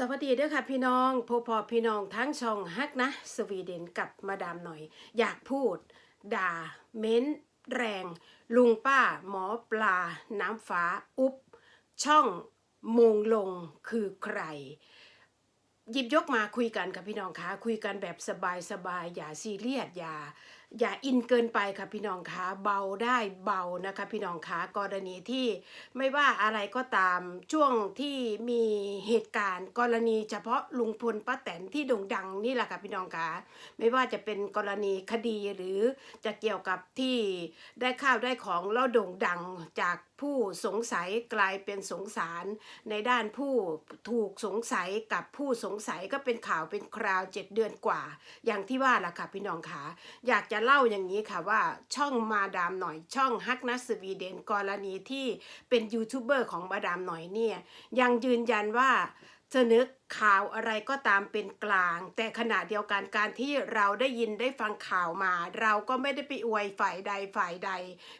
สวัสดีด้วยค่ะพี่น้องพอพอพี่น้องทั้งช่องฮักนะ สวีเดนกับมาดามหน่อย อยากพูด ด่า เม้น แรง ลุงป้า หมอปลา น้ำฟ้า อุ๊บ ช่องมงลงคือใคร หยิบยกมาคุยกันค่ะพี่น้องคะคุยกันแบบสบายสบายๆอย่าซีเรียสอย่า อย่าอินเกินไปค่ะพี่น้องคะเบาได้เบานะคะ พี่น้องคะกรณีที่ไม่ว่าอะไรก็ตามช่วงที่มีเหตุการณ์ กรณีเฉพาะลุงพลป้าแตนที่โด่งดังนี่แหละค่ะพี่น้องคะไม่ว่าจะเป็นกรณีคดีหรือจะเกี่ยวกับที่ได้ข้าวได้ของแล้วโด่งดังจากผู้สงสัยกลายเป็นสงสาร ในด้านผู้ถูกสงสัยกับผู้สงสัยก็เป็นข่าวเป็นคราวเจ็ดเดือนกว่า อย่างที่ว่าล่ะค่ะพี่น้องคะอยากจะเล่าอย่างนี้ค่ะว่าช่องมาดามหน่อยช่องฮักนัสสวีเดนกรณีที่เป็นยูทูบเบอร์ของมาดามหน่อยเนี่ยยังยืนยันว่าเสนอ ข่าวอะไรก็ตามเป็นกลาง แต่ขณะเดียวกันการที่เราได้ยินได้ฟังข่าวมา เราก็ไม่ได้ไปอวยฝ่ายใดฝ่ายใด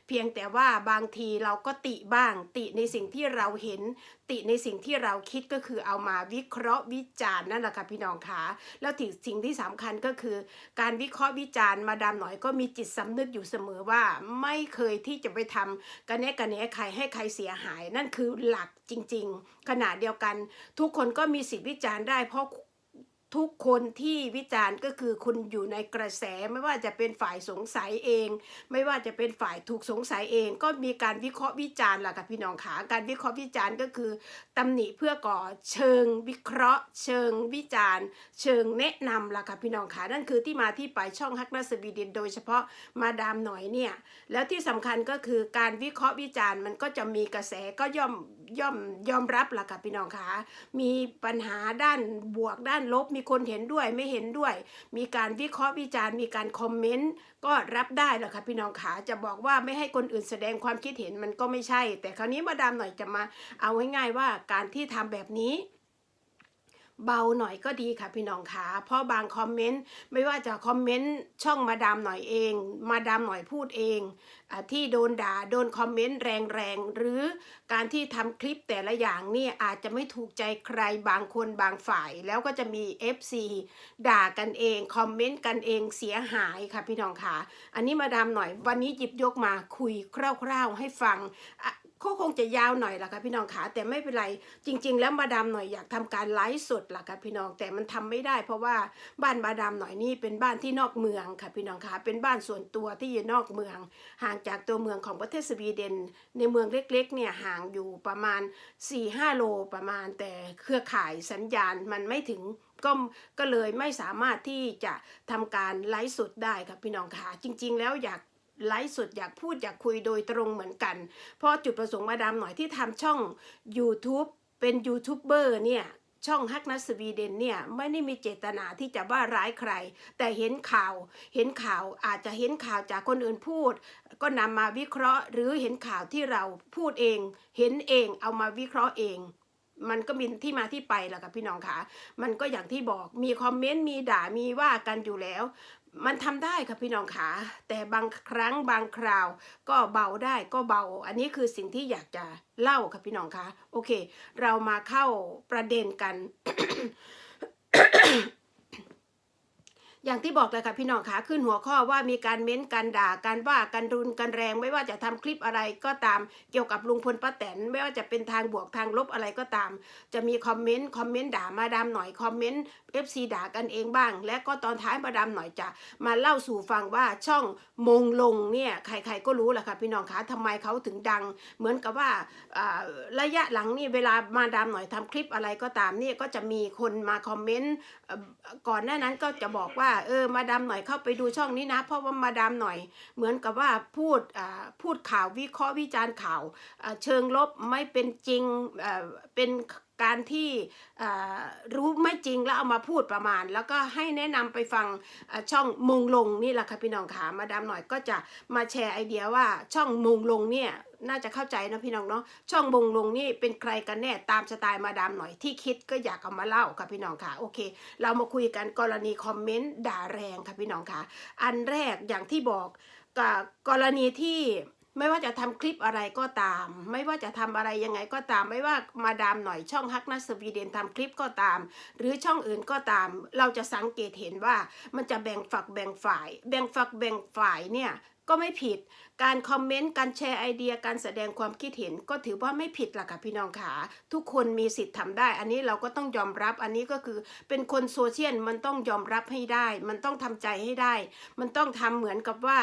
เพียงแต่ว่าบางทีเราก็ติบ้าง ติในสิ่งที่เราเห็น ติในสิ่งที่เราคิดก็คือเอามาวิเคราะห์วิจารณ์นั่นแหละค่ะพี่น้องคะแล้วที่สิ่งที่สำคัญก็คือ การวิเคราะห์วิจารณ์มาดามหน่อยก็มีจิตสำนึกอยู่เสมอว่าไม่เคยที่จะไปทำกันแนะกันแหนใครให้ใครเสียหาย นั่นคือหลักจริง ๆ ขณะเดียวกัน ทุกคนก็มีสิทธิวิจารณ์ได้ เพราะทุกคนที่วิจารณ์ก็คือคุณอยู่ในกระแสไม่ว่าจะเป็นฝ่ายสงสัยเอง ไม่ว่าจะเป็นฝ่ายถูกสงสัยเอง ก็มีการวิเคราะห์วิจารณ์ล่ะค่ะพี่น้องขาการวิเคราะห์วิจารณ์ก็คือตำหนิเพื่อก่อเชิงวิเคราะห์ เชิงวิจารณ์ เชิงแนะนำล่ะค่ะพี่น้องขานั่นคือที่มาที่ไปช่องฮักนัสวีเดนโดยเฉพาะมาดามหน่อยเนี่ยแล้วที่สำคัญก็คือการวิเคราะห์วิจารณ์มันก็จะมีกระแสก็ย่อม ย่อมยอมรับล่ะค่ะพี่น้องคะมีปัญหาด้านบวกด้านลบ มีคนเห็นด้วยไม่เห็นด้วย มีการวิเคราะห์วิจารณ์มีการคอมเมนต์ก็รับได้แหละค่ะพี่น้องขาจะบอกว่าไม่ให้คนอื่นแสดงความคิดเห็นมันก็ไม่ใช่ แต่คราวนี้มาดามหน่อยจะมาเอาง่ายๆว่าการที่ทำแบบนี้ เบาหน่อยก็ดีค่ะพี่น้องคะเพราะบางคอมเมนต์ไม่ว่าจะคอมเมนต์ช่องมาดามหน่อยเอง มาดามหน่อยพูดเองอที่โดนด่าโดนคอมเมนต์แรงๆ หรือการที่ทำคลิปแต่ละอย่างนี่อาจจะไม่ถูกใจใครบางคนบางฝ่าย แล้วก็จะมี FC ด่ากันเองคอมเมนต์กันเองเสียหายค่ะพี่น้องคะอันนี้มาดามหน่อยวันนี้หยิบยกมาคุยคร่าวๆให้ฟัง ก็คงจะยาวหน่อยล่ะค่ะพี่น้องขาแต่ไม่เป็นไร จริง ๆ แล้วมาดามหน่อยอยากทำการไลฟ์สดล่ะค่ะพี่น้องแต่มันทำไม่ได้ เพราะว่าบ้านมาดามหน่อยนี่เป็นบ้านที่นอกเมืองค่ะพี่น้องขาเป็นบ้านส่วนตัวที่อยู่นอกเมือง ห่างจากตัวเมืองของประเทศสวีเดน ในเมืองเล็กๆเนี่ยห่างอยู่ประมาณ4-5โลประมาณแต่เครือข่ายสัญญาณมันไม่ถึงก็ก็เลยไม่สามารถที่จะทำการไลฟ์สดได้ค่ะพี่น้องขาจริง ๆ แล้วอยาก ไลฟ์สดอยากพูดอยากคุยโดยตรงเหมือนกัน เพราะจุดประสงค์มาดามหน่อยที่ทำช่อง YouTube เป็นยูทูบเบอร์เนี่ยช่องฮักนัสวีเดนเนี่ยไม่ได้มีเจตนาที่จะว่าร้ายใคร แต่เห็นข่าวเห็นข่าวอาจจะเห็นข่าวจากคนอื่นพูด ก็นำมาวิเคราะห์ หรือเห็นข่าวที่เราพูดเอง เห็นเองเอามาวิเคราะห์เอง มันก็มีที่มาที่ไปแหละค่ะพี่น้องคะมันก็อย่างที่บอกมีคอมเมนต์มีด่ามีว่ากันอยู่แล้ว มันทำได้ค่ะพี่น้องขาแต่บางครั้งบางคราว ก็เบาได้ก็เบา อันนี้คือสิ่งที่อยากจะเล่าค่ะพี่น้องคะโอเค เรามาเข้าประเด็นกัน อย่างที่บอกเลยค่ะพี่น้องคะขึ้นหัวข้อว่ามีการเม้นต์กันด่ากันว่ากันรุนกันแรง ไม่ว่าจะทำคลิปอะไรก็ตามเกี่ยวกับลุงพลป้าแตน ไม่ว่าจะเป็นทางบวกทางลบอะไรก็ตาม จะมีคอมเมนต์คอมเมนต์ด่ามาดามหน่อยคอมเมนต์ FC ด่ากันเองบ้าง และก็ตอนท้ายมาดามหน่อยจะมาเล่าสู่ฟังว่าช่องมงลงเนี่ยใครๆก็รู้แหละค่ะพี่น้องคะทำไมเขาถึงดัง เหมือนกับว่าระยะหลังนี่เวลามาดามหน่อยทำคลิปอะไรก็ตามเนี่ยก็จะมีคนมาคอมเมนต์ก่อนหน้านั้นก็จะบอกว่าเออมาดามหน่อยเข้าไปดูช่องนี้นะ เพราะว่ามาดามหน่อย เหมือนกับว่าพูดอ่าพูดข่าววิเคราะห์วิจารณ์ข่าวเชิงลบไม่เป็นจริงอ่าเป็น การที่รู้ไม่จริงแล้วเอามาพูดประมาณ แล้วก็ให้แนะนำไปฟังช่องมงลงนี่แหละค่ะพี่น้องขามาดามหน่อยก็จะมาแชร์ไอเดียว่าช่องมงลงเนี่ยน่าจะเข้าใจนะพี่น้องเนาะช่องมงลงนี่เป็นใครกันแน่ตามสไตล์มาดามหน่อยที่คิดก็อยากเอามาเล่าค่ะพี่น้องค่ะโอเค เรามาคุยกันกรณีคอมเมนต์ด่าแรงค่ะพี่น้องค่ะอันแรกอย่างที่บอกกับกรณีที่ ไม่ว่าจะทำคลิปอะไรก็ตาม ไม่ว่าจะทำอะไรยังไงก็ตาม ไม่ว่ามาดามหน่อยช่องฮักนัสวีเดนทำคลิปก็ตาม หรือช่องอื่นก็ตาม เราจะสังเกตเห็นว่ามันจะแบ่งฝักแบ่งฝ่าย แบ่งฝักแบ่งฝ่ายเนี่ยก็ไม่ผิด การคอมเมนต์ การแชร์ไอเดีย การแสดงความคิดเห็น ก็ถือว่าไม่ผิดหล่ะค่ะพี่น้องขา ทุกคนมีสิทธิ์ทำได้ อันนี้เราก็ต้องยอมรับ อันนี้ก็คือเป็นคนโซเชียลมันต้องยอมรับให้ได้ มันต้องทำใจให้ได้ มันต้องทำเหมือนกับว่า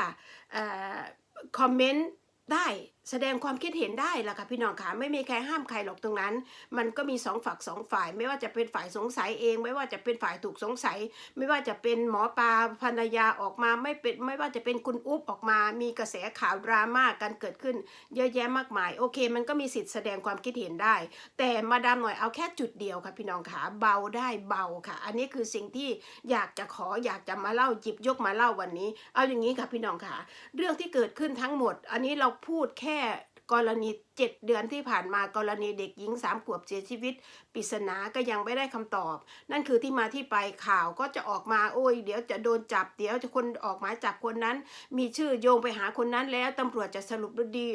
คอมเมนต์ ได้ แสดงความคิดเห็นได้ล่ะค่ะพี่น้องขาไม่มีใครห้ามใครหรอกตรงนั้น มันก็มีสองฝักสองฝ่าย ไม่ว่าจะเป็นฝ่ายสงสัยเอง ไม่ว่าจะเป็นฝ่ายถูกสงสัย ไม่ว่าจะเป็นหมอปลาภรรยาออกมาไม่เป็นไม่ว่าจะเป็นคุณอุ๊บออกมา มีกระแสข่าวดราม่ากันเกิดขึ้น เยอะแยะมากมาย โอเค มันก็มีสิทธิ์แสดงความคิดเห็นได้ แต่มาดามหน่อยเอาแค่จุดเดียวค่ะพี่น้องขาเบาได้เบาค่ะ อันนี้คือสิ่งที่อยากจะขออยากจะมาเล่าหยิบยกมาเล่าวันนี้ เอาอย่างนี้ค่ะพี่น้องขาเรื่องที่เกิดขึ้นทั้งหมด อันนี้เราพูดแค่กรณีเจ็ดเดือนที่ผ่านมากรณีเด็กหญิงสามขวบเสียชีวิตปริศนาก็ยังไม่ได้คำตอบ นั่นคือที่มาที่ไปข่าวก็จะออกมาโอ้ยเดี๋ยวจะโดนจับเดี๋ยวจะคนออกหมายจับคนนั้น มีชื่อโยงไปหาคนนั้นแล้วตำรวจจะสรุปดี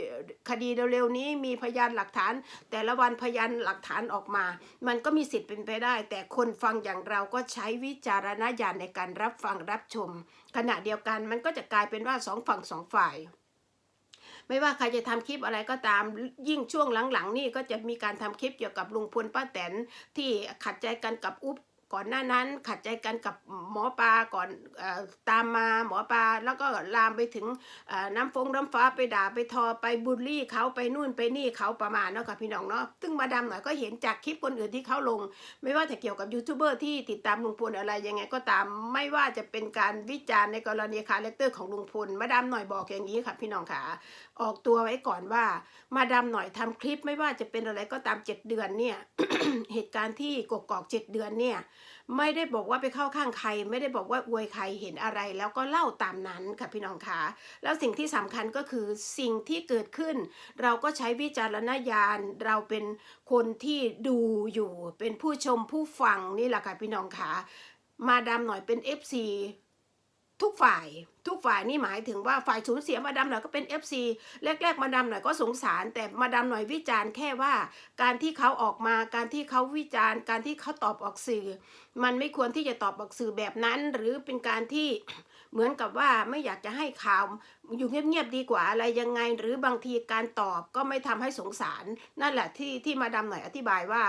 คดีเร็วๆนี้มีพยานหลักฐาน แต่ละวันพยานหลักฐานออกมา มันก็มีสิทธิ์เป็นไปได้ แต่คนฟังอย่างเราก็ใช้วิจารณญาณในการรับฟังรับชม ขณะเดียวกันมันก็จะกลายเป็นว่าสองฝั่งสองฝ่าย ไม่ว่าใครจะทำคลิปอะไรก็ตามยิ่งช่วงหลังๆ นี่ก็จะมีการทำคลิปเกี่ยวกับลุงพลป้าแตนที่ขัดใจกันกับอุ๊บ ก่อนหน้านั้นขัดใจกันกับหมอปลาก่อนอตามมาหมอปลาแล้วก็ลามไปถึงน้ำฟงน้ำฟ้าไปด่าไปทอไปบูลลี่เขาไปนู่นไปนี่เขาประมาณเนาะค่ะพี่น้องเนาะซึ่งมาดามหน่อยก็เห็นจากคลิปคนอื่นที่เขาลง ไม่ว่าจะเกี่ยวกับยูทูบเบอร์ที่ติดตามลุงพลอะไรยังไงก็ตามไม่ว่าจะเป็นการวิจารณ์ในกรณีคาแรคเตอร์ของลุงพลมาดามหน่อยบอกอย่างนี้ค่ะพี่น้องค่ะออกตัวไว้ก่อนว่ามาดามหน่อยทำคลิปไม่ว่าจะเป็นอะไรก็ตามเจ็ดเดือนเนี่ยเหตุการณ์ที่กกอกเจ็ดเดือนเนี่ย ไม่ได้บอกว่าไปเข้าข้างใคร ไม่ได้บอกว่าอวยใครเห็นอะไร แล้วก็เล่าตามนั้นค่ะพี่น้องคะแล้วสิ่งที่สำคัญก็คือสิ่งที่เกิดขึ้น เราก็ใช้วิจารณญาณเราเป็นคนที่ดูอยู่เป็นผู้ชมผู้ฟังนี่แหละค่ะพี่น้องคะมาดามหน่อยเป็น FC ทุกฝ่ายทุกฝ่ายนี่หมายถึงว่าฝ่ายสูญเสียมาดามหน่อยก็เป็น FC แรก ๆ มาดามหน่อยก็สงสาร แต่มาดามหน่อยวิจารณ์แค่ว่า การที่เขาออกมาการที่เขาวิจารณ์ การที่เขาตอบออกสื่อ มันไม่ควรที่จะตอบออกสื่อแบบนั้น หรือเป็นการที่เหมือนกับว่าไม่อยากจะให้ข่าวอยู่เงียบๆดีกว่าอะไรยังไง หรือบางทีการตอบก็ไม่ทำให้สงสาร นั่นแหละที่ที่มาดามหน่อยอธิบายว่า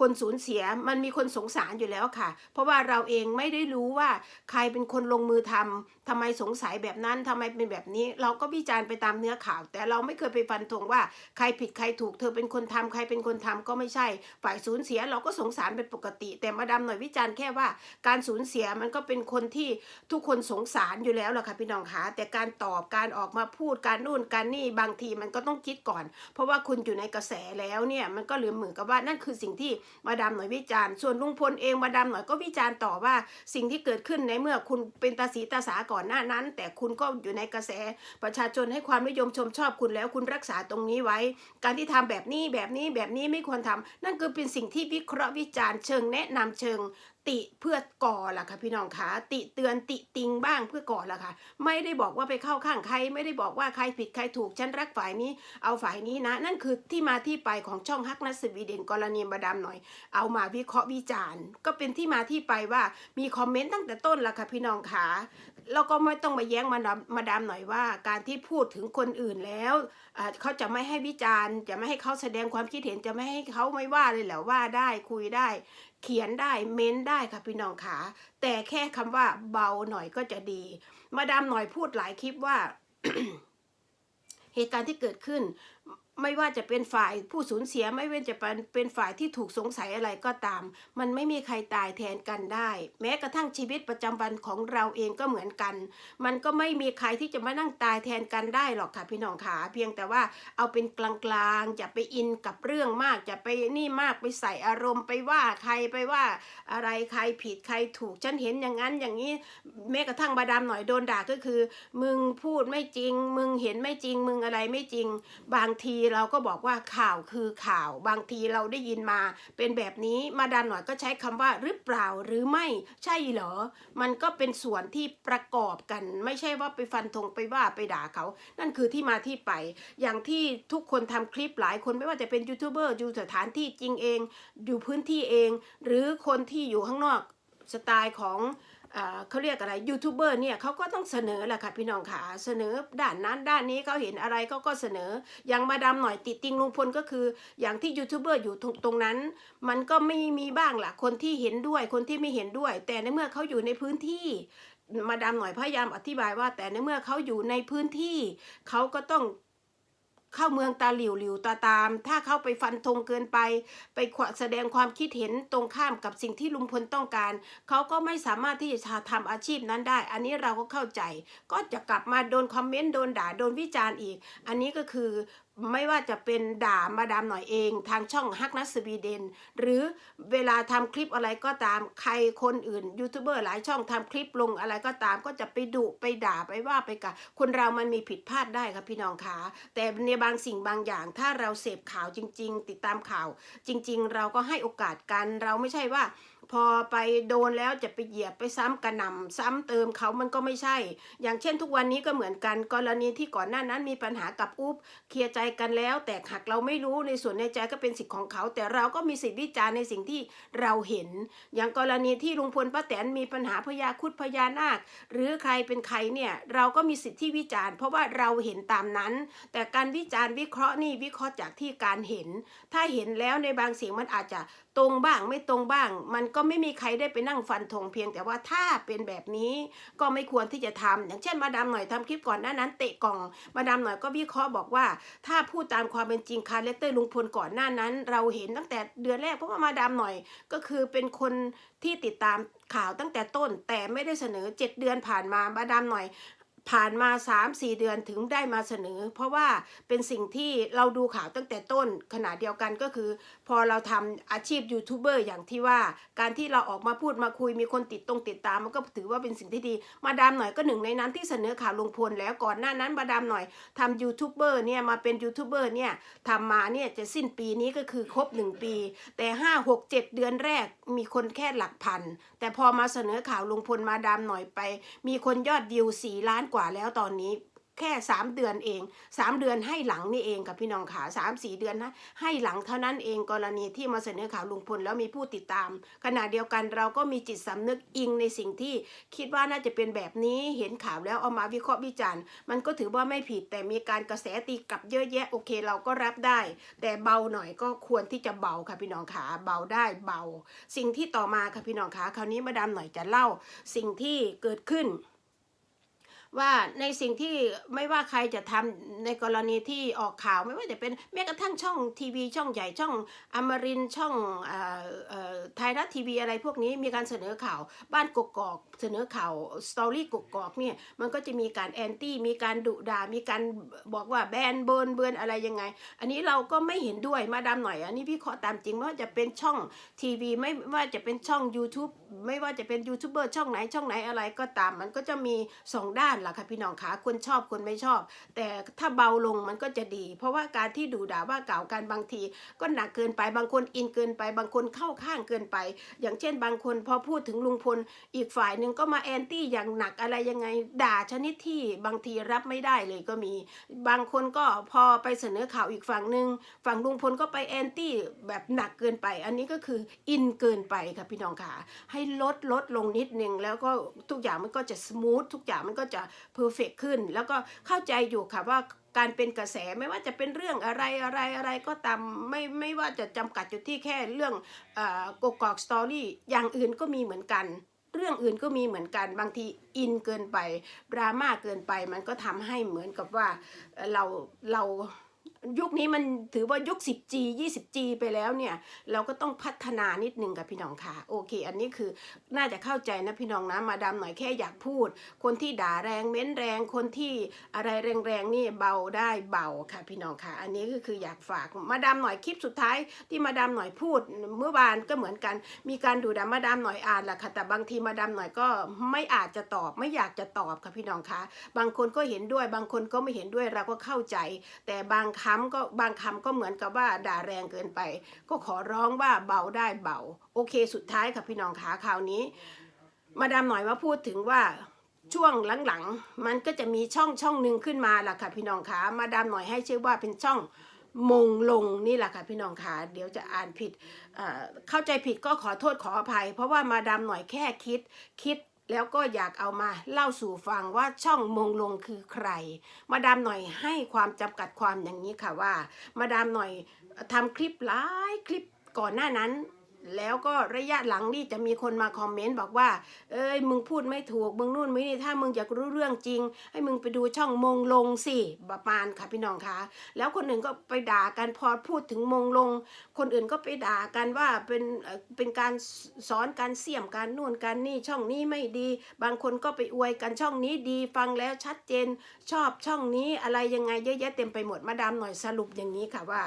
คนสูญเสียมันมีคนสงสารอยู่แล้วค่ะ เพราะว่าเราเองไม่ได้รู้ว่าใครเป็นคนลงมือทำทำไมสงสัยแบบนั้นทำไมเป็นแบบนี้ เราก็วิจารณ์ไปตามเนื้อข่าว แต่เราไม่เคยไปฟันธงว่าใครผิดใครถูกเธอเป็นคนทำใครเป็นคนทำก็ไม่ใช่ ฝ่ายสูญเสียเราก็สงสารเป็นปกติ แต่มาดามหน่อยวิจารณ์แค่ว่า การสูญเสียมันก็เป็นคนที่ทุกคนสงสารอยู่แล้วแหละค่ะพี่น้องคะแต่การตอบการออกมาพูดการนู่นการนี่บางทีมันก็ต้องคิดก่อน เพราะว่าคุณอยู่ในกระแสแล้วเนี่ยมันก็เหลือเหมือนกับว่านั่นคือสิ่งที่มาดามหน่อยวิจารณ์ส่วนลุงพลเองมาดามหน่อยก็วิจารณ์ต่อว่าสิ่งที่เกิดขึ้นในเมื่อคุณเป็นตาสีตาสาก่อนหน้านั้น แต่คุณก็อยู่ในกระแสประชาชนให้ความนิยมชมชอบคุณแล้วคุณรักษาตรงนี้ไว้ การที่ทำแบบนี้แบบนี้แบบนี้ไม่ควรทำนั่นคือเป็นสิ่งที่วิเคราะห์วิจารณ์เชิงแนะนำเชิง ติเพื่อก่อล่ะค่ะพี่น้องคะติเตือนติติงบ้างเพื่อก่อล่ะค่ะ ไม่ได้บอกว่าไปเข้าข้างใคร ไม่ได้บอกว่าใครผิดใครถูกฉันรักฝ่ายนี้เอาฝ่ายนี้นะ นั่นคือที่มาที่ไปของช่องฮักนัสวีเดนกรณีบดามหน่อย เอามาวิเคราะห์วิจารณ์ ก็เป็นที่มาที่ไปว่ามีคอมเมนต์ตั้งแต่ต้นล่ะค่ะพี่น้องคะ แล้วก็ไม่ต้องมาแย้งมาดามมาดามหน่อยว่า การที่พูดถึงคนอื่นแล้วเขาจะไม่ให้วิจารณ์ จะไม่ให้เขาแสดงความคิดเห็นจะไม่ให้เขาไม่ว่าเลยเหรอว่าได้คุยได้ เขียนได้เม้นได้ค่ะพี่น้องขาแต่แค่คำว่าเบาหน่อยก็จะดี มาดามหน่อยพูดหลายคลิปว่า เหตุการณ์ที่เกิดขึ้นไม่ว่าจะเป็นฝ่ายผู้สูญเสียไม่ว่าจะเป็นเป็นฝ่ายที่ถูกสงสัยอะไรก็ตาม มันไม่มีใครตายแทนกันได้ แม้กระทั่งชีวิตประจำวันของเราเองก็เหมือนกัน มันก็ไม่มีใครที่จะมานั่งตายแทนกันได้หรอกค่ะพี่น้องขาเพียงแต่ว่าเอาเป็นกลางๆอย่าไปอินกับเรื่องมากอย่าไปนี่มากไปใส่อารมณ์ไปว่าใครไปว่าอะไรใครผิดใครถูกฉันเห็นอย่างนั้นอย่างนี้แม้กระทั่งบาดามหน่อยโดนด่าก็คือ มึงพูดไม่จริง มึงเห็นไม่จริง มึงอะไรไม่จริง บางทีเราก็บอกว่าข่าวคือข่าว บางทีเราได้ยินมาเป็นแบบนี้มาดามหน่อยก็ใช้คำว่าหรือเปล่าหรือไม่ใช่เหรอ มันก็เป็นส่วนที่ประกอบกัน ไม่ใช่ว่าไปฟันธงไปว่าไปด่าเขา นั่นคือที่มาที่ไป อย่างที่ทุกคนทำคลิปหลายคนไม่ว่าจะเป็นยูทูบเบอร์อยู่สถานที่จริงเอง อยู่พื้นที่เอง หรือคนที่อยู่ข้างนอกสไตล์ของ เขาเรียกอะไรยูทูบเบอร์เนี่ยเขาก็ต้องเสนอแหละค่ะพี่น้องค่ะเสนอด้านนั้นด้านนี้เขาเห็นอะไรเขาก็เสนออย่างมาดามหน่อยติดติงลุงพลก็คือ อย่างที่ยูทูบเบอร์อยู่ตรงตรงนั้น มันก็ไม่มีบ้างล่ะคนที่เห็นด้วยคนที่ไม่เห็นด้วย แต่ในเมื่อเขาอยู่ในพื้นที่มาดามหน่อยพยายามอธิบายว่า แต่ในเมื่อเขาอยู่ในพื้นที่เขาก็ต้อง เข้าเมืองตาหลิวหลิวตาตาม ถ้าเข้าไปฟันธงเกินไป ไปแสดงความคิดเห็นตรงข้ามกับสิ่งที่ลุงพลต้องการ เขาก็ไม่สามารถที่จะทำอาชีพนั้นได้ อันนี้เราก็เข้าใจ ก็จะกลับมาโดนคอมเมนต์โดนด่าโดนวิจารณ์อีก อันนี้ก็คือ ไม่ว่าจะเป็นด่ามาดามหน่อยเองทางช่องฮักนัสวีเดน หรือเวลาทำคลิปอะไรก็ตามใครคนอื่นยูทูบเบอร์หลายช่องทำคลิปลงอะไรก็ตามก็จะไปดุไปด่าไปว่าไปกะคนเรามันมีผิดพลาดได้ครับพี่น้องคะแต่ในบางสิ่งบางอย่างถ้าเราเสพข่าวจริง ๆ ติดตามข่าว จริง ๆ เราก็ให้โอกาสกันเราไม่ใช่ว่า พอไปโดนแล้วจะไปเหยียบไปซ้ำกระหน่ำซ้ำเติมเขามันก็ไม่ใช่ อย่างเช่นทุกวันนี้ก็เหมือนกัน กรณีที่ก่อนหน้านั้นมีปัญหากับอุ๊บเคลียร์ใจกันแล้ว แต่หากเราไม่รู้ในส่วนในใจก็เป็นสิทธิ์ของเขา แต่เราก็มีสิทธิวิจารณ์ในสิ่งที่เราเห็น อย่างกรณีที่ลุงพลป้าแตนมีปัญหาพญาคุดพญานาค หรือใครเป็นใครเนี่ยเราก็มีสิทธิวิจารณ์ เพราะว่าเราเห็นตามนั้น แต่การวิจารณ์วิเคราะห์นี่วิเคราะห์จากที่การเห็น ถ้าเห็นแล้วในบางสิ่งมันอาจจะตรงบ้างไม่ตรงบ้าง มันก็็ไม่มีใครได้ไปนั่งฟันธงเพียงแต่ว่าถ้าเป็นแบบนี้ก็ไม่ควรที่จะทำอย่างเช่นมาดามหน่อยทำคลิปก่อนหน้านั้นเตะกล่อง มาดามหน่อยก็วิเคราะห์บอกว่า ถ้าพูดตามความเป็นจริงคาแรคเตอร์ลุงพลก่อนหน้านั้น เราเห็นตั้งแต่เดือนแรกเพราะว่ามาดามหน่อยก็คือเป็นคนที่ติดตามข่าวตั้งแต่ต้น แต่ไม่ได้เสนอ 7 เดือนผ่านมามาดามหน่อยผ่านมา 3-4 เดือนถึงได้มาเสนอ เพราะว่าเป็นสิ่งที่เราดูข่าวตั้งแต่ต้นขณะเดียวกันก็คือ พอเราทำอาชีพยูทูบเบอร์อย่างที่ว่า การที่เราออกมาพูดมาคุยมีคนติดตรงติดตามมันก็ถือว่าเป็นสิ่งที่ดี มาดามหน่อยก็หนึ่งในนั้นที่เสนอข่าวลุงพลแล้วก่อนหน้านั้นมาดามหน่อยทำยูทูบเบอร์เนี่ยมาเป็นยูทูบเบอร์เนี่ยทำมาเนี่ยจะสิ้นปีนี้ก็คือครบ 1 ปี แต่ 5 6 7 เดือนแรกมีคนแค่หลักพัน แต่พอมาเสนอข่าวลุงพลมาดามหน่อยไป มีคนยอดวิว4ล้านกว่าแล้วตอนนี้ แค่ 3 เดือนเอง 3 เดือนให้หลังนี่เองกับพี่น้องขา3 4เดือนนะให้หลังเท่านั้นเองกรณีที่มาเสนอข่าวลุงพลแล้วมีผู้ติดตาม ขณะเดียวกันเราก็มีจิตสำนึกอิงในสิ่งที่คิดว่าน่าจะเป็นแบบนี้เห็นข่าวแล้วเอามาวิเคราะห์วิจารณ์ มันก็ถือว่าไม่ผิด แต่มีการกระแสตีกลับเยอะแยะโอเค เราก็รับได้ แต่เบาหน่อยก็ควรที่จะเบาค่ะพี่น้องขาเบาได้เบา สิ่งที่ต่อมาค่ะพี่น้องขาคราวนี้มาดามหน่อยจะเล่า สิ่งที่เกิดขึ้น ว่าในสิ่งที่ไม่ว่าใครจะทำในกรณีที่ออกข่าวไม่ว่าจะเป็นแม้กระทั่งช่องทีวีช่องใหญ่ช่องอมรินช่องเอ่อเอ่อไทยรัฐทีวีอะไรพวกนี้มีการเสนอข่าวบ้านกกอกเสนอข่าวสตอรี่กกอกเนี่ยมันก็จะมีการแอนตี้มีการดุด่ามีการบอกว่าแบนเบิร์นเบิร์นอะไรยังไง อันนี้เราก็ไม่เห็นด้วยมาดามหน่อย อันนี้พี่ขอตามจริงไม่ว่าจะเป็นช่องทีวีไม่ว่าจะเป็นช่อง YouTube ไม่ว่าจะเป็นยูทูบเบอร์ช่องไหนช่องไหนอะไรก็ตาม มันก็จะมีสองด้านล่ะค่ะพี่น้องคะคนชอบคนไม่ชอบ แต่ถ้าเบาลงมันก็จะดี เพราะว่าการที่ดูด่าว่าเก่ากันบางที ก็หนักเกินไปบางคนอินเกินไป บางคนเข้าข้างเกินไป อย่างเช่น บางคนพอพูดถึงลุงพลอีกฝ่ายหนึ่งก็มาแอนตี้อย่างหนักอะไรยังไงด่าชนิดที่บางทีรับไม่ได้เลยก็มี บางคนก็พอไปเสนอข่าวอีกฝั่งหนึ่งฝั่งลุงพลก็ไปแอนตี้แบบหนักเกินไป อันนี้ก็คืออินเกินไปค่ะพี่น้องค่ะให้ลดลดลงนิดนึงแล้วก็ทุกอย่างมันก็จะสมูททุกอย่างมันก็จะเพอร์เฟกขึ้น แล้วก็เข้าใจอยู่ค่ะว่าการเป็นกระแสไม่ว่าจะเป็นเรื่องอะไรอะไรอะไรก็ตามไม่ไม่ว่าจะจำกัดอยู่ที่แค่เรื่องอกกอกสตอรี่อย่างอื่นก็มีเหมือนกัน เรื่องอื่นก็มีเหมือนกันบางทีอินเกินไปดราม่าเกินไปมันก็ทำให้เหมือนกับว่าเราเรา ยุคนี้มันถือว่ายุค 10G 20G ไปแล้วเนี่ย เราก็ต้องพัฒนานิดนึงกับพี่น้องค่ะ โอเค อันนี้คือน่าจะเข้าใจนะพี่น้องนะ มาดามหน่อยแค่อยากพูด คนที่ด่าแรงเม้นแรง คนที่อะไรแรงๆนี่เบาได้เบาค่ะพี่น้องค่ะ อันนี้ก็คืออยากฝากมาดามหน่อยคลิปสุดท้าย ที่มาดามหน่อยพูดเมื่อวานก็เหมือนกัน มีการดูดามาดามหน่อยอ่านแหละค่ะ แต่บางทีมาดามหน่อยก็ไม่อาจจะตอบ ไม่อยากจะตอบค่ะพี่น้องคะบางคนก็เห็นด้วย บางคนก็ไม่เห็นด้วยเราก็เข้าใจ แต่บางคำก็บางคำก็เหมือนกับว่าด่าแรงเกินไป ก็ขอร้องว่าเบาได้เบา โอเคสุดท้ายค่ะพี่น้องขาคราวนี้ มาดามหน่อยมาพูดถึงว่าช่วงหลังๆ มันก็จะมีช่องช่องหนึ่งขึ้นมาล่ะค่ะพี่น้องขามาดามหน่อยให้ชื่อว่าเป็นช่องมงลงนี่แหละค่ะพี่น้องขาเดี๋ยวจะอ่านผิดเข้าใจผิดก็ขอโทษขออภัย เพราะว่ามาดามหน่อยแค่คิดคิด แล้วก็อยากเอามาเล่าสู่ฟังว่าช่องมงลงคือใคร มาดามหน่อยให้ความจำกัดความอย่างนี้ค่ะว่า มาดามหน่อยทำคลิปหลายคลิปก่อนหน้านั้น แล้วก็ระยะหลังนี่จะมีคนมาคอมเมนต์บอกว่า เอ้ยมึงพูดไม่ถูก มึงนู่นไม่นี่ถ้ามึงอยากรู้เรื่องจริง ให้มึงไปดูช่องมงลงสิประมาณค่ะพี่น้องคะแล้วคนอื่นก็ไปด่ากันพอพูดถึงมงลง คนอื่นก็ไปด่ากันว่าเป็นเอ่อเป็นการสอนการเสี่ยมการนู่นการนี่ช่องนี้ไม่ดี บางคนก็ไปอวยกันช่องนี้ดี ฟังแล้วชัดเจนชอบช่องนี้อะไรยังไงเยอะแยะเต็มไปหมดมาดามหน่อยสรุปอย่างนี้ค่ะว่า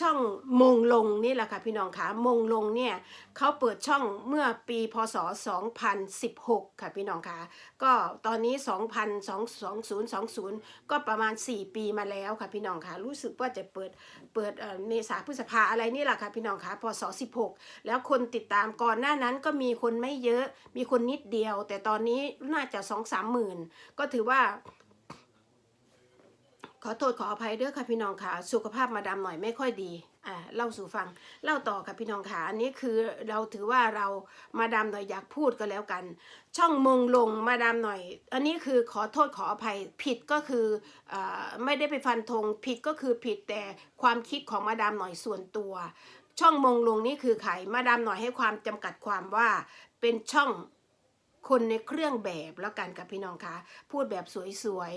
ช่องมงลงนี่แหละค่ะพี่น้องคะมงลงเนี่ยเขาเปิดช่องเมื่อปีพศ 2016 ค่ะพี่น้องคะก็ตอนนี้ 2020 ก็ประมาณ 4 ปีมาแล้วค่ะพี่น้องคะรู้สึกว่าจะเปิดเปิดเอ่อเมษาพฤษภาอะไรนี่แหละค่ะพี่น้องคะพศ 16 แล้วคนติดตามก่อนหน้านั้นก็มีคนไม่เยอะมีคนนิดเดียว แต่ตอนนี้น่าจะ 2-3หมื่นก็ถือว่า ขอโทษขออภัยเด้อค่ะพี่น้องค่ะ สุขภาพมาดามหน่อยไม่ค่อยดีอ่าเล่าสู่ฟังเล่าต่อค่ะพี่น้องค่ะอันนี้คือเราถือว่าเรามาดามหน่อยอยากพูดก็แล้วกัน ช่องมงลงมาดามหน่อย อันนี้คือขอโทษขออภัยผิดก็คืออาไม่ได้ไปฟันธงผิดก็คือผิดแต่ความคิดของมาดามหน่อยส่วนตัว ช่องมงลงนี่คือใครมาดามหน่อยให้ความจำกัดความว่าเป็นช่องคนในเครื่องแบบแล้วกันกับพี่น้องคะพูดแบบสวย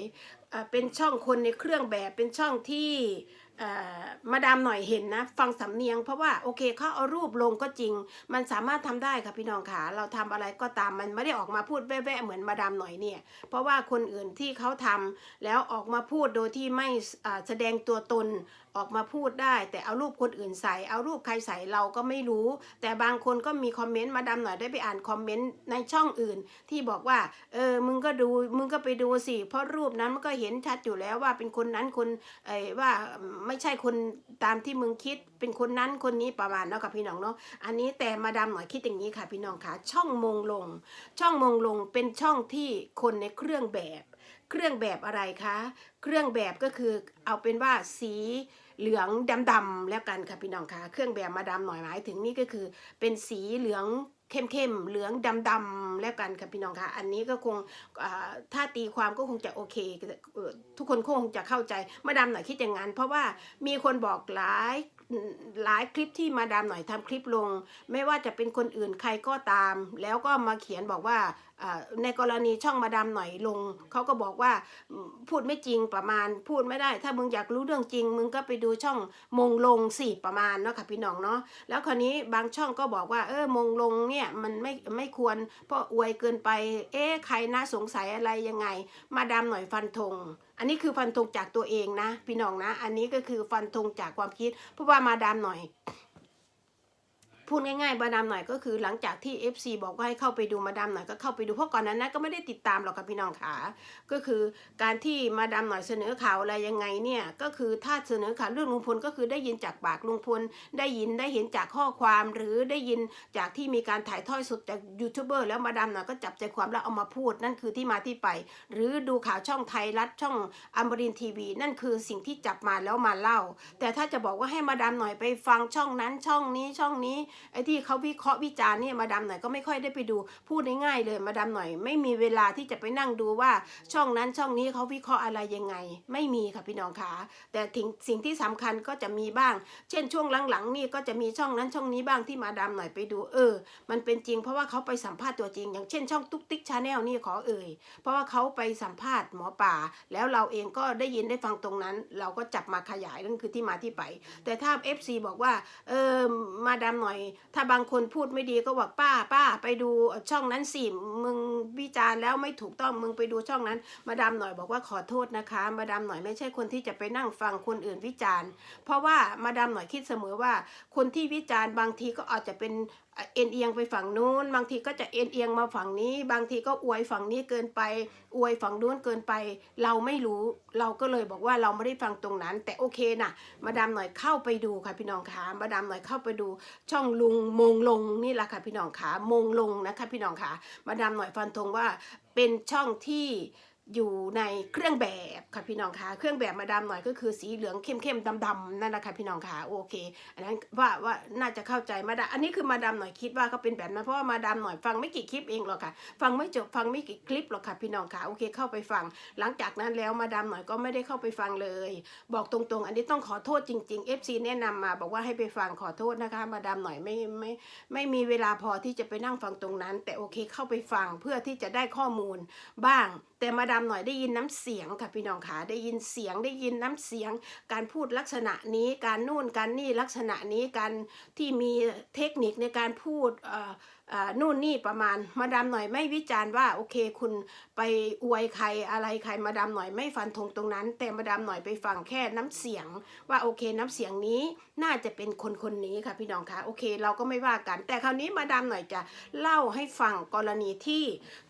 เป็นช่องคนในเครื่องแบบเป็นช่องที่มาดามหน่อยเห็นนะ ฟังสำเนียงเพราะว่าโอเคเขาเอารูปลงก็จริง มันสามารถทำได้ค่ะพี่น้องขาเราทำอะไรก็ตามมันไม่ได้ออกมาพูดแว่ๆเหมือนมาดามหน่อยเนี่ย เพราะว่าคนอื่นที่เขาทำแล้วออกมาพูดโดยที่ไม่แสดงตัวตนออกมาพูดได้ แต่เอารูปคนอื่นใส่เอารูปใครใส่เราก็ไม่รู้ แต่บางคนก็มีคอมเมนต์มาดาหน่อยได้ไปอ่านคอมเมนต์ในช่องอื่น ที่บอกว่า เออมึงก็ดูมึงก็ไปดูสิเพราะรูปนั้นมันก็เห็นชัดอยู่แล้วว่าเป็นคนนั้นคนเออว่าไม่ใช่คนตามที่มึงคิด เป็นคนนั้นคนนี้ประมาณเนาะค่ะพี่น้องเนาะอันนี้แต่มาดาหน่อยคิดอย่างนี้ค่ะพี่น้องค่ะช่องมงลง ช่องมงลงเป็นช่องที่คนในเครื่องแบบ เครื่องแบบอะไรคะ เครื่องแบบก็คือเอาเป็นว่าสีเหลืองดำๆแล้วกันค่ะพี่น้องคะเครื่องแบบมาดามหน่อยหมายถึงนี่ก็คือ เป็นสีเหลืองเข้มๆเหลืองดำๆแล้วกันค่ะพี่น้องคะอันนี้ก็คงถ้าตีความก็คงจะโอเค ทุกคนคงจะเข้าใจมาดามหน่อยคิดอย่างนั้น เพราะว่ามีคนบอกหลายหลายคลิปที่มาดามหน่อยทำคลิปลง ไม่ว่าจะเป็นคนอื่นใครก็ตาม แล้วก็มาเขียนบอกว่า ในกรณีช่องมาดามหน่อยลง เขาก็บอกว่าพูดไม่จริงประมาณพูดไม่ได้ ถ้ามึงอยากรู้เรื่องจริง มึงก็ไปดูช่องมงลงสิประมาณเนาะค่ะพี่น้องเนาะแล้วคราวนี้บางช่องก็บอกว่า เออมงลงเนี่ยมันไม่ไม่ควรเพราะอวยเกินไป เอ๊ะใครน่าสงสัยอะไรยังไง มาดามหน่อยฟันธงอันนี้คือฟันธงจากตัวเองนะ พี่น้องนะ อันนี้ก็คือฟันธงจากความคิดเพราะว่ามาดามหน่อย พูดง่ายๆมาดามหน่อยก็คือหลังจากที่ FC บอกว่าให้เข้าไปดูมาดามหน่อยก็เข้าไปดูเพราะก่อนนั้นนะก็ไม่ได้ติดตามหรอกค่ะพี่น้องขาก็คือการที่มาดามหน่อยเสนอข่าวอะไรยังไงเนี่ยก็คือถ้าเสนอข่าวเรื่องลุงพลก็คือได้ยินจากปากลุงพลได้ยินได้เห็นจากข้อความหรือได้ยินจากที่มีการถ่ายทอดสดจากยูทูบเบอร์แล้วมาดามหน่อยก็จับใจความแล้วเอามาพูดนั่นคือที่มาที่ไป หรือดูข่าวช่องไทยรัฐช่องอมรินทีวี นั่นคือสิ่งที่จับมาแล้วมาเล่า แต่ถ้าจะบอกว่าให้มาดามหน่อยไปฟังช่องนั้นช่องนี้ช่องนี้ไอ้ที่เขาวิเคราะห์วิจารณ์เนี่ยมาดามหน่อยก็ไม่ค่อยได้ไปดูพูดง่ายๆเลยมาดามหน่อย ไม่มีเวลาที่จะไปนั่งดูว่าช่องนั้นช่องนี้เขาวิเคราะห์อะไรยังไง ไม่มีค่ะพี่น้องคะแต่ถึงสิ่งที่สำคัญก็จะมีบ้าง เช่นช่วงหลังๆนี่ก็จะมีช่องนั้นช่องนี้บ้างที่มาดามหน่อยไปดูเออ มันเป็นจริงเพราะว่าเขาไปสัมภาษณ์ตัวจริง อย่างเช่นช่องตุ๊กติ๊กชาแนลนี่ขอเอ่ยเพราะว่าเขาไปสัมภาษณ์หมอป่า แล้วเราเองก็ได้ยินได้ฟังตรงนั้น เราก็จับมาขยายนั่นคือที่มาที่ไป แต่ถ้า FC บอกว่าเออมาดามหน่อยถ้าบางคนพูดไม่ดีก็บอกป้าป้า ไปดูช่องนั้นสิมึงวิจารณ์แล้วไม่ถูกต้องมึงไปดูช่องนั้น มาดามหน่อยบอกว่าขอโทษนะคะ มาดามหน่อยไม่ใช่คนที่จะไปนั่งฟังคนอื่นวิจารณ์ เพราะว่ามาดามหน่อยคิดเสมอว่า คนที่วิจารณ์บางทีก็อาจจะเป็น เอ็นเอียงไปฝั่งนู้น บางทีก็จะเอ็นเอียงมาฝั่งนี้ บางทีก็อวยฝั่งนี้เกินไป อวยฝั่งนู้นเกินไป เราไม่รู้เราก็เลยบอกว่าเราไม่ได้ฟังตรงนั้น แต่โอเคนะมาดามหน่อยเข้าไปดูค่ะพี่น้องคะมาดามหน่อยเข้าไปดู ช่องลุงมงลงนี่แหละค่ะพี่น้องคะมงลงนะคะพี่น้องคะมาดามหน่อยฟันธงว่าเป็นช่องที่ อยู่ในเครื่องแบบค่ะพี่น้องคะเครื่องแบบมาดามหน่อยก็คือสีเหลืองเข้มๆดำๆนั่นแหละค่ะพี่น้องคะโอเค อันนั้นว่าว่าน่าจะเข้าใจมาดามอันนี้คือมาดามหน่อยคิดว่าเขาเป็นแบบนั้นเพราะว่ามาดามหน่อยฟังไม่กี่คลิปเองหรอกค่ะ ฟังไม่จบฟังไม่กี่คลิปหรอกค่ะพี่น้องคะโอเคเข้าไปฟัง หลังจากนั้นแล้วมาดามหน่อยก็ไม่ได้เข้าไปฟังเลย บอกตรงๆ อันนี้ต้องขอโทษจริงๆ FC แนะนำมาบอกว่าให้ไปฟังขอโทษนะคะ มาดามหน่อยไม่ไม่ไม่มีเวลาพอที่จะไปนั่งฟังตรงนั้น แต่โอเคเข้าไปฟังเพื่อที่จะได้ข้อมูลบ้าง แต่มาดามหน่อยได้ยินน้ำเสียงค่ะพี่น้องค่ะได้ยินเสียงได้ยินน้ำเสียง การพูดลักษณะนี้การนู่นการนี่ลักษณะนี้การที่มีเทคนิคในการพูดเอ่อ นู่นนี่ประมาณมาดามหน่อยไม่วิจารณ์ว่าโอเค คุณไปอวยใครอะไรใครมาดามหน่อยไม่ฟันธงตรงนั้น แต่มาดามหน่อยไปฟังแค่น้ำเสียง ว่าโอเคน้ำเสียงนี้น่าจะเป็นคนคนนี้ค่ะพี่น้องคะโอเค เราก็ไม่ว่ากัน แต่คราวนี้มาดามหน่อยจะเล่าให้ฟังกรณีที่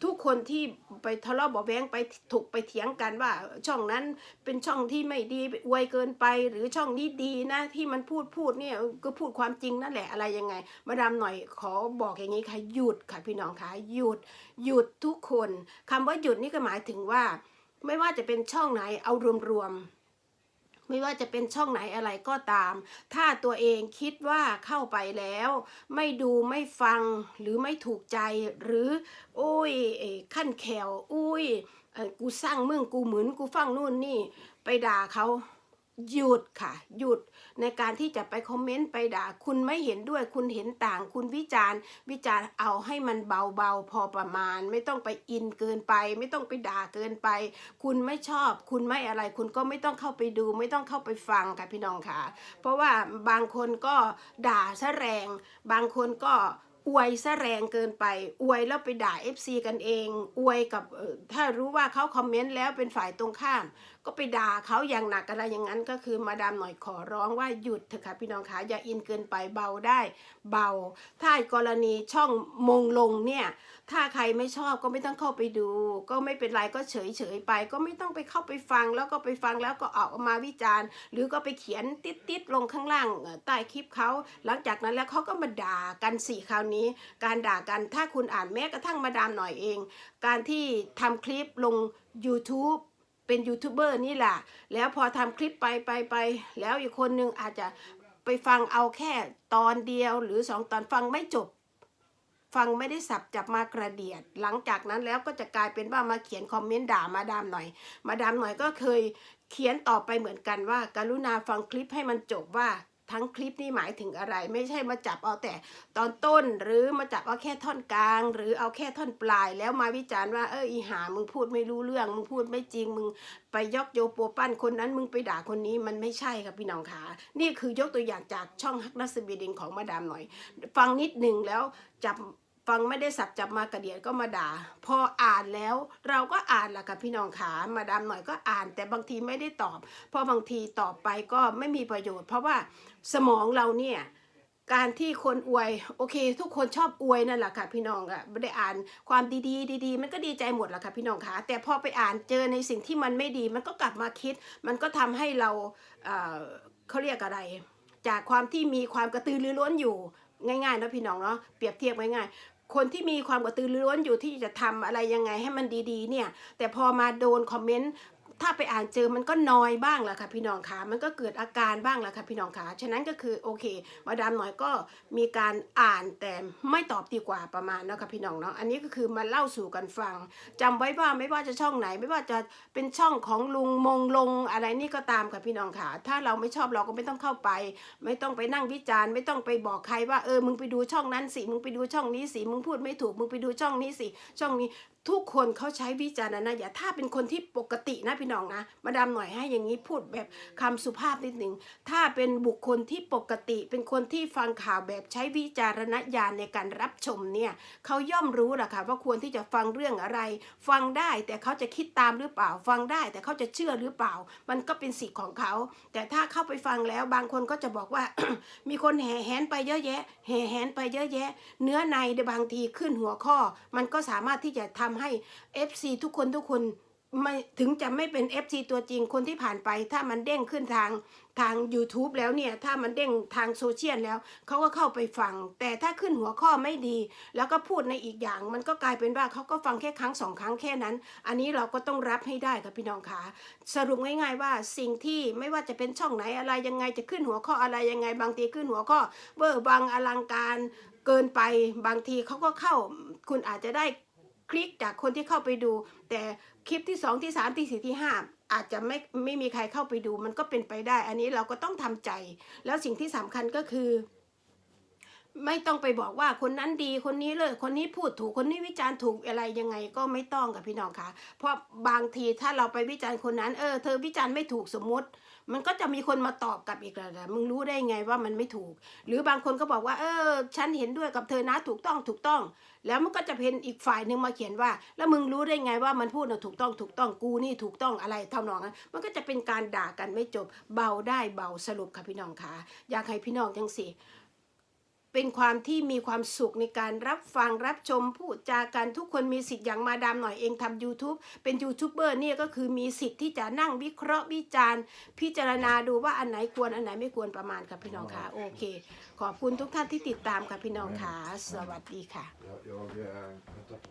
ทุกคนที่ไปทะเลาะเบาแวงไปถูกไปเถียงกันว่าช่องนั้นเป็นช่องที่ไม่ดีอวยเกินไป หรือช่องนี้ดีนะที่มันพูดพูดเนี่ยก็พูดความจริงนั่นแหละอะไรยังไง มาดามหน่อยขอบอกอย่างนี้ค่ะหยุดค่ะพี่น้องคะหยุด หยุดทุกคนคำว่าหยุดนี่ก็หมายถึงว่า ไม่ว่าจะเป็นช่องไหนเอารวมๆไม่ว่าจะเป็นช่องไหนอะไรก็ตาม ถ้าตัวเองคิดว่าเข้าไปแล้ว ไม่ดูไม่ฟังหรือไม่ถูกใจหรือ โอ้ยเอ่อขั้นแขวอุ้ยกูสร้างมึงกูเหมือนกูฟังนู่นนี่ ไปด่าเขา หยุดค่ะ หยุดในการที่จะไปคอมเมนต์ไปด่า คุณไม่เห็นด้วย คุณเห็นต่าง คุณวิจารณ์วิจารณ์เอาให้มันเบาๆ พอประมาณ ไม่ต้องไปอินเกินไป ไม่ต้องไปด่าเกินไป คุณไม่ชอบ คุณไม่อะไร คุณก็ไม่ต้องเข้าไปดู ไม่ต้องเข้าไปฟังค่ะพี่น้องค่ะ เพราะว่าบางคนก็ด่าซะแรง บางคนก็อวยซะแรงเกินไป อวยแล้วไปด่า FC กันเอง อวยกับถ้ารู้ว่าเขาคอมเมนต์แล้วเป็นฝ่ายตรงข้าม ก็ไปด่าเขาอย่างหนักอะไรอย่างนั้นก็คือมาดามหน่อยขอร้องว่าหยุดเถอะค่ะพี่น้องคะอย่าอินเกินไปเบาได้เบา ถ้ากรณีช่องมงลงเนี่ย ถ้าใครไม่ชอบก็ไม่ต้องเข้าไปดู ก็ไม่เป็นไรก็เฉยเฉยไป ก็ไม่ต้องไปเข้าไปฟังแล้วก็ไปฟังแล้วก็ออกมาวิจารณ์ หรือก็ไปเขียนติดติดๆลงข้างล่างใต้คลิปเขาหลังจากนั้นแล้วเขาก็มาด่ากันสี่คราวนี้ การด่ากันถ้าคุณอ่านแม้กระทั่งมาดามหน่อยเอง การที่ทำคลิปลง YouTube เป็นยูทูบเบอร์นี่แหละแล้วพอทำคลิปไปไปไป แล้วอีกคนนึงอาจจะไปฟังเอาแค่ตอนเดียวหรือสองตอนฟังไม่จบ ฟังไม่ได้สับจับมากระเดียด หลังจากนั้นแล้วก็จะกลายเป็นว่ามาเขียนคอมเมนต์ด่ามาดามหน่อย มาดามหน่อยก็เคยเขียนต่อไปเหมือนกันว่า การุณาฟังคลิปให้มันจบว่า ทั้งคลิปนี่หมายถึงอะไร ไม่ใช่มาจับเอาแต่ตอนต้นหรือมาจับเอาแค่ท่อนกลาง หรือเอาแค่ท่อนปลาย แล้วมาวิจารณ์ว่าเอออีหามึงพูดไม่รู้เรื่องมึงพูดไม่จริงมึงไปยกโยโปปั้นคนนั้นมึงไปด่าคนนี้มันไม่ใช่ครับพี่น้องคะนี่คือยกตัวอย่างจากช่องฮักนัสบีดินของมาดามหน่อย ฟังนิดหนึ่งแล้วจับ ฟังไม่ได้สับจับมากระเดียดก็มาด่า พออ่านแล้วเราก็อ่านแหละค่ะพี่น้องขามาดามหน่อยก็อ่าน แต่บางทีไม่ได้ตอบ เพราะบางทีตอบไปก็ไม่มีประโยชน์ เพราะว่าสมองเราเนี่ยการที่คนอวยโอเค ทุกคนชอบอวยนั่นแหละค่ะพี่น้องอะไม่ได้อ่านความดีๆ ดีๆ มันก็ดีใจหมดแหละค่ะพี่น้องคะแต่พอไปอ่านเจอในสิ่งที่มันไม่ดี มันก็กลับมาคิด มันก็ทำให้เราเอ่อเขาเรียกอะไร จากความที่มีความกระตือรือร้นอยู่ง่ายๆนะพี่น้องเนาะเปรียบเทียบง่ายๆ คนที่มีความกระตือรือร้นอยู่ที่จะทำอะไรยังไงให้มันดีๆเนี่ย แต่พอมาโดนคอมเมนต์ ถ้าไปอ่านเจอมันก็นอยบ้างแหละค่ะพี่น้องคะมันก็เกิดอาการบ้างแหละค่ะพี่น้องคะฉะนั้นก็คือโอเค มาดามหน่อยก็มีการอ่านแต่ไม่ตอบดีกว่าประมาณเนาะค่ะพี่น้องเนาะอันนี้ก็คือมาเล่าสู่กันฟังจำไว้ว่าไม่ว่าจะช่องไหน ไม่ว่าจะเป็นช่องของลุงมงลงอะไรนี่ก็ตามค่ะพี่น้องค่ะ ถ้าเราไม่ชอบเราก็ไม่ต้องเข้าไป ไม่ต้องไปนั่งวิจารณ์ ไม่ต้องไปบอกใครว่าเออมึงไปดูช่องนั้นสิมึงไปดูช่องนี้สิมึงพูดไม่ถูกมึงไปดูช่องนี้สิช่องนี้ทุกคนเขาใช้วิจารณญาณถ้าเป็นคนที่ปกตินะพี่น้องนะมาดามหน่อยให้อย่างนี้พูดแบบคำสุภาพนิดหนึ่งถ้าเป็นบุคคลที่ปกติ เป็นคนที่ฟังข่าวแบบใช้วิจารณญาณในการรับชมเนี่ยเขาย่อมรู้แหละค่ะว่าควรที่จะฟังเรื่องอะไร ฟังได้แต่เขาจะคิดตามหรือเปล่า ฟังได้แต่เขาจะเชื่อหรือเปล่า มันก็เป็นสิทธิ์ของเขา แต่ถ้าเข้าไปฟังแล้วบางคนก็จะบอกว่า มีคนแห่แหนไปเยอะแยะ แห่แหนไปเยอะแยะ เนื้อในในบางทีขึ้นหัวข้อ มันก็สามารถที่จะทำให้ FC ทุกคนทุกคนไม่ถึงจะไม่เป็น FC ตัวจริงคนที่ผ่านไป ถ้ามันเด้งขึ้นทางทาง YouTube แล้วเนี่ย ถ้ามันเด้งทางโซเชียลแล้ว เขาก็เข้าไปฟัง แต่ถ้าขึ้นหัวข้อไม่ดี แล้วก็พูดในอีกอย่าง มันก็กลายเป็นว่าเขาก็ฟังแค่ครั้งสองครั้งแค่นั้น อันนี้เราก็ต้องรับให้ได้ค่ะพี่น้องคะสรุปง่าย ๆ ว่าสิ่งที่ไม่ว่าจะเป็นช่องไหนอะไรยังไงจะขึ้นหัวข้ออะไรยังไง บางทีขึ้นหัวข้อเบอร์บางอลังการเกินไปบางทีเขาก็เข้า คุณอาจจะได้ คลิกจากคนที่เข้าไปดู แต่คลิปที่สองที่สามที่สี่ที่ห้าอาจจะไม่ไม่มีใครเข้าไปดู มันก็เป็นไปได้ อันนี้เราก็ต้องทำใจ แล้วสิ่งที่สำคัญก็คือ ไม่ต้องไปบอกว่าคนนั้นดีคนนี้เลยคนนี้พูดถูกคนนี้วิจารณ์ถูกอะไรยังไงก็ไม่ต้องกับพี่น้องค่ะเพราะบางทีถ้าเราไปวิจารณ์คนนั้นเออเธอวิจารณ์ไม่ถูกสมมติ มันก็จะมีคนมาตอบกลับอีกแล้วนะมึงรู้ได้ไงว่ามันไม่ถูก หรือบางคนก็บอกว่า เออ ฉันเห็นด้วยกับเธอนะถูกต้องถูกต้อง แล้วมันก็จะเป็นอีกฝ่ายหนึ่งมาเขียนว่า แล้วมึงรู้ได้ไงว่ามันพูดนะถูกต้องถูกต้องกูนี่ถูกต้องอะไรเท่านองนั้นมันก็จะเป็นการด่ากันไม่จบเบาได้เบาสรุปค่ะพี่น้องค่ะอยากให้พี่น้องจังสิ เป็นความที่มีความสุขในการรับฟังรับชมพูดจากันทุกคนมีสิทธิ์อย่างมาดามหน่อยเองทำ YouTube เป็นยูทูบเบอร์เนี่ยก็คือมีสิทธิ์ที่จะนั่งวิเคราะห์วิจารณ์ พิจารณาดูว่าอันไหนควรอันไหนไม่ควรประมาณค่ะพี่น้องค่ะโอเค ขอบคุณทุกท่านที่ติดตามค่ะพี่น้องค่ะสวัสดีค่ะ Jag, jag, eh, vänta på.